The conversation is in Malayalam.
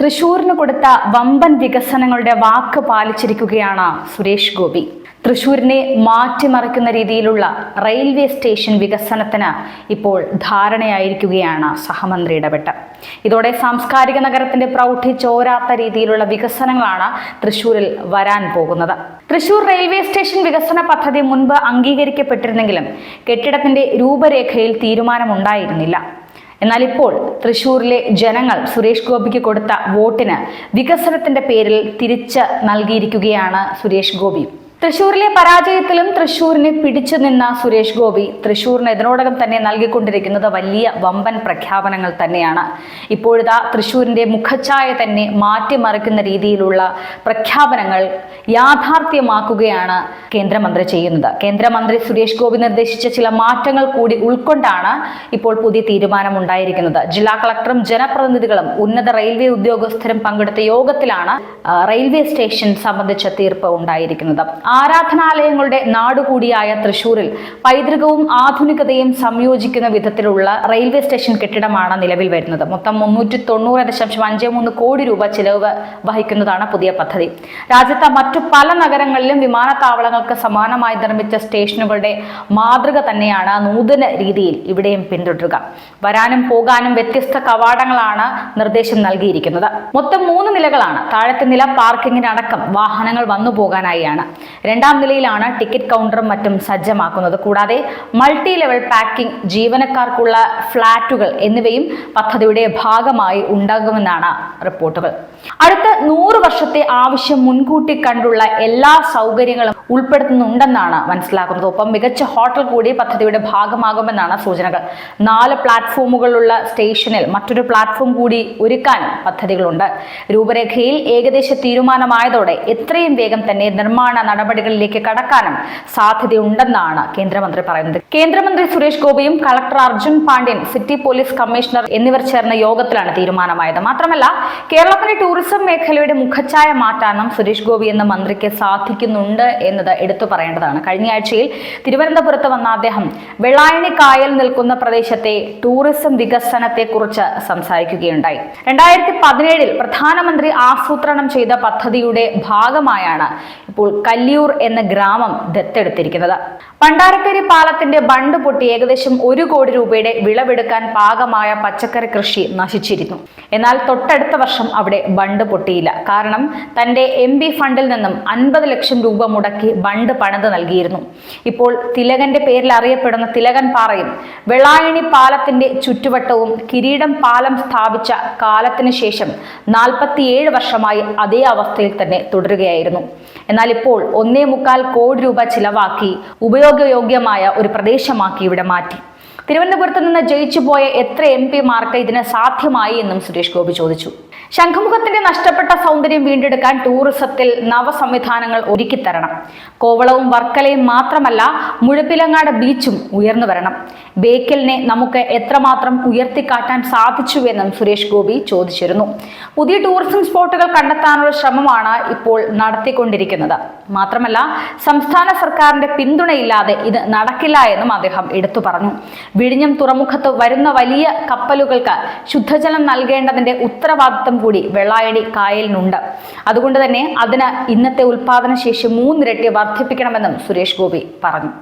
തൃശൂരിന് കൊടുത്ത വമ്പൻ വികസനങ്ങളുടെ വാക്ക് പാലിച്ചിരിക്കുകയാണ് സുരേഷ് ഗോപി. തൃശൂരിനെ മാറ്റിമറിക്കുന്ന രീതിയിലുള്ള റെയിൽവേ സ്റ്റേഷൻ വികസനത്തിന് ഇപ്പോൾ ധാരണയായിരിക്കുകയാണ് സഹമന്ത്രി ഇടപെട്ട്. ഇതോടെ സാംസ്കാരിക നഗരത്തിന്റെ പ്രൗഢി ചോരാത്ത രീതിയിലുള്ള വികസനങ്ങളാണ് തൃശൂരിൽ വരാൻ പോകുന്നത്. തൃശൂർ റെയിൽവേ സ്റ്റേഷൻ വികസന പദ്ധതി മുൻപ് അംഗീകരിക്കപ്പെട്ടിരുന്നെങ്കിലും കെട്ടിടത്തിന്റെ രൂപരേഖയിൽ തീരുമാനമുണ്ടായിരുന്നില്ല. എന്നാൽ ഇപ്പോൾ തൃശൂരിലെ ജനങ്ങൾ സുരേഷ് ഗോപിക്ക് കൊടുത്ത വോട്ടിന് വികസനത്തിന്റെ പേരിൽ തിരിച്ച് നൽകിയിരിക്കുകയാണ് സുരേഷ് ഗോപി. തൃശൂരിലെ പരാജയത്തിലും തൃശൂരിനെ പിടിച്ചു നിന്ന സുരേഷ് ഗോപി തൃശൂരിന് ഇതിനോടകം തന്നെ നൽകിക്കൊണ്ടിരിക്കുന്നത് വലിയ വമ്പൻ പ്രഖ്യാപനങ്ങൾ തന്നെയാണ്. ഇപ്പോഴിതാ തൃശൂരിന്റെ മുഖച്ഛായ തന്നെ മാറ്റിമറിക്കുന്ന രീതിയിലുള്ള പ്രഖ്യാപനങ്ങൾ യാഥാർത്ഥ്യമാക്കുകയാണ് കേന്ദ്രമന്ത്രി ചെയ്യുന്നത്. കേന്ദ്രമന്ത്രി സുരേഷ് ഗോപി നിർദ്ദേശിച്ച ചില മാറ്റങ്ങൾ കൂടി ഉൾക്കൊണ്ടാണ് ഇപ്പോൾ പുതിയ തീരുമാനമുണ്ടായിരിക്കുന്നത്. ജില്ലാ കളക്ടറും ജനപ്രതിനിധികളും ഉന്നത റെയിൽവേ ഉദ്യോഗസ്ഥരും പങ്കെടുത്ത യോഗത്തിലാണ് റെയിൽവേ സ്റ്റേഷൻ സംബന്ധിച്ച തീർപ്പ് ഉണ്ടായിരിക്കുന്നത്. ആരാധനാലയങ്ങളുടെ നാടുകൂടിയായ തൃശൂരിൽ പൈതൃകവും ആധുനികതയും സംയോജിക്കുന്ന വിധത്തിലുള്ള റെയിൽവേ സ്റ്റേഷൻ കെട്ടിടമാണ് നിലവിൽ വരുന്നത്. മൊത്തം മുന്നൂറ്റി തൊണ്ണൂറ് ദശാംശം അഞ്ച് മൂന്ന് കോടി രൂപ ചിലവ് വഹിക്കുന്നതാണ് പുതിയ പദ്ധതി. രാജ്യത്തെ മറ്റു പല നഗരങ്ങളിലും വിമാനത്താവളങ്ങൾക്ക് സമാനമായി നിർമ്മിച്ച സ്റ്റേഷനുകളുടെ മാതൃക തന്നെയാണ് നൂതന രീതിയിൽ ഇവിടെയും പിന്തുടരുക. വരാനും പോകാനും വ്യത്യസ്ത കവാടങ്ങളാണ് നിർദ്ദേശം നൽകിയിരിക്കുന്നത്. മൊത്തം മൂന്ന് നിലകളാണ്. താഴത്തെ നില പാർക്കിങ്ങിനടക്കം വാഹനങ്ങൾ വന്നു പോകാനായാണ് രണ്ടാം നിലയിലാണ് ടിക്കറ്റ് കൗണ്ടറും മറ്റും സജ്ജമാക്കുന്നത്. കൂടാതെ മൾട്ടി ലെവൽ പാക്കിംഗ് ജീവനക്കാർക്കുള്ള ഫ്ളാറ്റുകൾ എന്നിവയും പദ്ധതിയുടെ ഭാഗമായി ഉണ്ടാകുമെന്നാണ് റിപ്പോർട്ടുകൾ. അടുത്ത നൂറ് വർഷത്തെ ആവശ്യം മുൻകൂട്ടി കണ്ടുള്ള എല്ലാ സൗകര്യങ്ങളും ഉൾപ്പെടുത്തുന്നുണ്ടെന്നാണ് മനസ്സിലാക്കുന്നത്. ഒപ്പം മികച്ച ഹോട്ടൽ കൂടി പദ്ധതിയുടെ ഭാഗമാകുമെന്നാണ് സൂചനകൾ. നാല് പ്ലാറ്റ്ഫോമുകളുള്ള സ്റ്റേഷനിൽ മറ്റൊരു പ്ലാറ്റ്ഫോം കൂടി ഒരുക്കാൻ പദ്ധതികളുണ്ട്. രൂപരേഖയിൽ ഏകദേശ തീരുമാനമായതോടെ എത്രയും വേഗം തന്നെ നിർമ്മാണ നടപടികളിലേക്ക് കടക്കാനും സാധ്യതയുണ്ടെന്നാണ് കേന്ദ്രമന്ത്രി പറയുന്നത്. കേന്ദ്രമന്ത്രി സുരേഷ് ഗോപിയും collector Arjun Pandian city police commissioner എന്നിവർ ചേർന്ന യോഗത്തിലാണ് തീരുമാനമായത്. മാത്രമല്ല കേരളത്തിന്റെ ടൂറിസം മേഖലയുടെ മുഖച്ഛായ മാറ്റാനും സുരേഷ് ഗോപി എന്ന മന്ത്രിക്ക് സാധിക്കുന്നുണ്ട് എന്നത് എടുത്തു പറയേണ്ടതാണ്. കഴിഞ്ഞ ആഴ്ചയിൽ തിരുവനന്തപുരത്ത് വന്ന അദ്ദേഹം വെള്ളായണി കായൽ നിൽക്കുന്ന പ്രദേശത്തെ ടൂറിസം വികസനത്തെക്കുറിച്ച് സംസാരിക്കുകയുണ്ടായി. രണ്ടായിരത്തി പതിനേഴിൽ പ്രധാനമന്ത്രി ആസൂത്രണം ചെയ്ത പദ്ധതിയുടെ ഭാഗമായാണ് ഇപ്പോൾ കല്ലിയൂർ എന്ന ഗ്രാമം ദത്തെടുത്തിരിക്കുന്നത്. പണ്ടാരക്കരി പാലത്തിന്റെ ബണ്ട് പൊട്ടി ഏകദേശം ഒരു കോടി രൂപയുടെ വിളവെടുക്കാൻ പാകമായ പച്ചക്കറി കൃഷി നശിച്ചിരുന്നു. എന്നാൽ തൊട്ടടുത്ത വർഷം അവിടെ ബണ്ട് പൊട്ടിയില്ല. കാരണം തന്റെ എം ഫണ്ടിൽ നിന്നും അൻപത് ലക്ഷം രൂപ മുടക്കി ബണ്ട് പണിത് നൽകിയിരുന്നു. ഇപ്പോൾ തിലകന്റെ പേരിൽ അറിയപ്പെടുന്ന തിലകൻ പാറയും വെളായണി പാലത്തിന്റെ ചുറ്റുവട്ടവും കിരീടം പാലം സ്ഥാപിച്ച കാലത്തിന് ശേഷം നാൽപ്പത്തിയേഴ് വർഷമായി അതേ അവസ്ഥയിൽ തന്നെ തുടരുകയായിരുന്നു. എന്നാൽ ഇപ്പോൾ ഒന്നേ മുക്കാൽ കോടി രൂപ ചിലവാക്കി ഉപയോഗയോഗ്യമായ ഒരു പ്രദേശമാക്കി ഇവിടെ മാറ്റി. തിരുവനന്തപുരത്ത് നിന്ന് ജയിച്ചു പോയ എത്ര എം പിമാർക്ക് ഇതിന് സാധ്യമായി എന്നും സുരേഷ് ഗോപി ചോദിച്ചു. ശംഖുമുഖത്തിന്റെ നഷ്ടപ്പെട്ട സൗന്ദര്യം വീണ്ടെടുക്കാൻ ടൂറിസത്തിൽ നവസംവിധാനങ്ങൾ ഒരുക്കിത്തരണം കോവളവും വർക്കലയും മാത്രമല്ല മുഴപ്പിലങ്ങാട് ബീച്ചും ഉയർന്നു വരണം. ബേക്കലിനെ നമുക്ക് എത്രമാത്രം ഉയർത്തിക്കാട്ടാൻ സാധിച്ചുവെന്നും സുരേഷ് ഗോപി ചോദിച്ചിരുന്നു. പുതിയ ടൂറിസം സ്പോട്ടുകൾ കണ്ടെത്താനുള്ള ശ്രമമാണ് ഇപ്പോൾ നടത്തിക്കൊണ്ടിരിക്കുന്നത്. മാത്രമല്ല സംസ്ഥാന സർക്കാരിന്റെ പിന്തുണയില്ലാതെ ഇത് നടക്കില്ല എന്നും അദ്ദേഹം എടുത്തു പറഞ്ഞു. വിഴിഞ്ഞം തുറമുഖത്ത് വരുന്ന വലിയ കപ്പലുകൾക്ക് ശുദ്ധജലം നൽകേണ്ടതിന്റെ ഉത്തരവാദിത്തം കൂടി വെള്ളായണി കായലിനുണ്ട്. അതുകൊണ്ട് തന്നെ അതിന് ഇന്നത്തെ ഉൽപാദന ശേഷി മൂന്നിരട്ടി വർദ്ധിപ്പിക്കണമെന്നും സുരേഷ് ഗോപി പറഞ്ഞു.